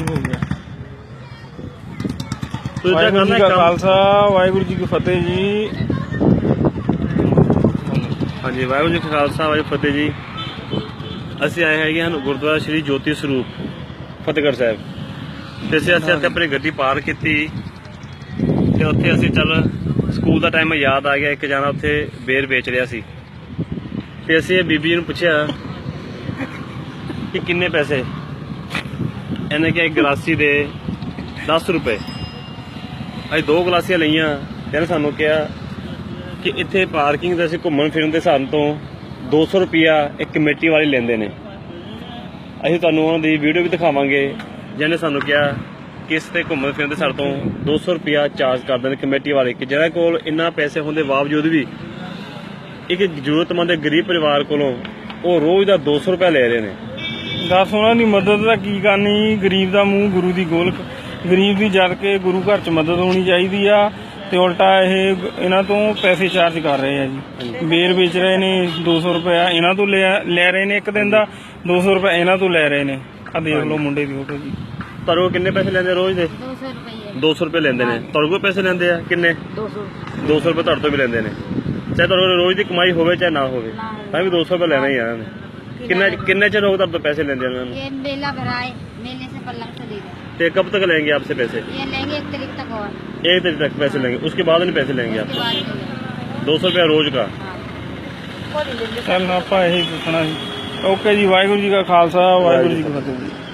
ਹੋ ਗਿਆ ਤਾਂ ਵਾਹਿਗੁਰੂ ਜੀ ਕਰਨਾ ਕਾ ਕੰਮ। ਖਾਲਸਾ ਵਾਹਿਗੁਰੂ ਜੀ ਕੀ ਫਤਿਹ ਜੀ। ਹਾਂਜੀ ਵਾਹਿਗੁਰੂ ਜੀ ਕਾ ਖਾਲਸਾ ਵਾਹਿਗੁਰੂ ਜੀ ਕੀ ਫਤਿਹ ਜੀ। ਅਸੀਂ ਆਏ ਹੈਗੇ ਹਨ ਗੁਰਦੁਆਰਾ ਸ੍ਰੀ ਜੋਤੀ ਸਰੂਪ ਫਤਿਹਗੜ੍ਹ ਸਾਹਿਬ। ਤੇ ਅਸੀਂ ਅਸੀਂ ਇੱਥੇ ਆਪਣੀ ਗੱਡੀ ਪਾਰ ਕੀਤੀ। ਤੇ ਉੱਥੇ ਅਸੀਂ ਚੱਲ ਸਕੂਲ ਦਾ ਟਾਈਮ ਯਾਦ ਆ ਗਿਆ ਇੱਕ ਜਾਣਾ ਉੱਥੇ ਬੇਰ ਵੇਚ ਰਿਹਾ ਸੀ। ਤੇ ਅਸੀਂ ਇਹ ਬੀਬੀ ਨੂੰ ਪੁੱਛਿਆ ਕਿ ਕਿੰਨੇ ਪੈਸੇ? ਇਹਨੇ ਕਿਹਾ ਗਲਾਸੀ ਦੇ 10 ਰੁਪਏ। ਅਸੀਂ ਦੋ ਗਲਾਸੀਆਂ ਲਈਆਂ ਤੇ ਇਹਨੇ ਸਾਨੂੰ ਕਿਹਾ ਕਿ ਇੱਥੇ ਪਾਰਕਿੰਗ ਦਾ ਅਸੀਂ ਘੁੰਮਣ ਫਿਰਨ ਦੇ ਹਿਸਾਬ ਤੋਂ 200 ਰੁਪਿਆ ਇੱਕ ਕਮੇਟੀ ਵਾਲੇ ਲੈਂਦੇ ਨੇ। ਅਸੀਂ ਤੁਹਾਨੂੰ ਉਹਨਾਂ ਦੀ ਵੀਡੀਓ ਵੀ ਦਿਖਾਵਾਂਗੇ, ਜਿਹਨੇ ਸਾਨੂੰ ਕਿਹਾ ਕਿ ਇਸ ਤੇ ਘੁੰਮਣ ਫਿਰਨ ਦੇ ਸਾਡੇ ਤੋਂ 200 ਰੁਪਿਆ ਚਾਰਜ ਕਰਦੇ ਨੇ ਕਮੇਟੀ ਵਾਲੇ, ਕਿ ਜਿਹਨਾਂ ਕੋਲ ਇੰਨਾ ਪੈਸੇ ਹੋਣ ਦੇ ਬਾਵਜੂਦ ਵੀ ਇੱਕ ਜ਼ਰੂਰਤਮੰਦ ਗਰੀਬ ਪਰਿਵਾਰ ਕੋਲੋਂ ਉਹ ਰੋਜ਼ ਦਾ 200 ਰੁਪਏ ਲੈ ਰਹੇ ਨੇ। ਦੱਸ ਉਹਨਾਂ ਦੀ ਮਦਦ ਦਾ ਕੀ ਕਰਨੀ? ਗਰੀਬ ਦਾ ਮੂੰਹ ਗੁਰੂ ਦੀ ਗੋਲ ਗਰੀਬ ਦੀ ਜਦ ਕੇ ਗੁਰੂ ਘਰ ਚ ਮਦਦ ਹੋਣੀ ਚਾਹੀਦੀ ਆ। ਤੇ ਉਲਟਾ ਇਹ ਇਹਨਾਂ ਤੋਂ ਪੈਸੇ ਚਾਰਜ ਕਰ ਰਹੇ ਆ ਜੀ। ਬੇਰ ਵੇਚ ਰਹੇ ਨੇ 200 ਰੁਪਏ ਇਹਨਾਂ ਤੋਂ ਲੈ ਰਹੇ ਨੇ ਇੱਕ ਦਿਨ ਦਾ। 200 ਰੁਪਏ ਇਹਨਾਂ ਤੋਂ ਲੈ ਰਹੇ ਨੇ। ਆ ਦੇਖ ਲਓ ਮੁੰਡੇ ਦੀ ਫੋਟੋ ਜੀ। ਤਰੋ ਕਿੰਨੇ ਪੈਸੇ ਲੈਂਦੇ ਰੋਜ਼ ਦੇ? 200 ਰੁਪਏ 200 ਰੁਪਏ ਲੈਂਦੇ ਨੇ। ਤਰੋ ਕੋ ਪੈਸੇ ਲੈਂਦੇ ਆ? ਕਿੰਨੇ? 200 200 ਰੁਪਏ ਤੁਹਾਡੇ ਤੋਂ ਵੀ ਲੈਂਦੇ ਨੇ। ਚਾਹੇ ਤੁਹਾਡੇ ਰੋਜ਼ ਦੀ ਕਮਾਈ ਹੋਵੇ ਚਾਹੇ ਨਾ ਹੋਵੇ। ਤਾਂ ਵੀ 200 ਰੁਪਏ ਲੈਣਾ ਹੀ ਆ ਇਹਨਾਂ ਨੇ। कितना कितने चेर होगा तब तो पैसे लेने देना ये मेला भरा है मेले से पलंग से दे कब तक लेंगे आपसे पैसे ये लेंगे एक तारीख तक और एक तारीख तक पैसे लेंगे उसके बाद नहीं पैसे लेंगे आप दो सौ रुपया रोज का ਚੱਲ ਆਪਾਂ ਇਹ ਪੁੱਛਣਾ ਸੀ ਓਕੇ ਜੀ ਵਾਹਿਗੁਰੂ ਜੀ ਕਾ ਖਾਲਸਾ ਵਾਹਿਗੁਰੂ ਜੀ ਕੀ ਫਤਿਹ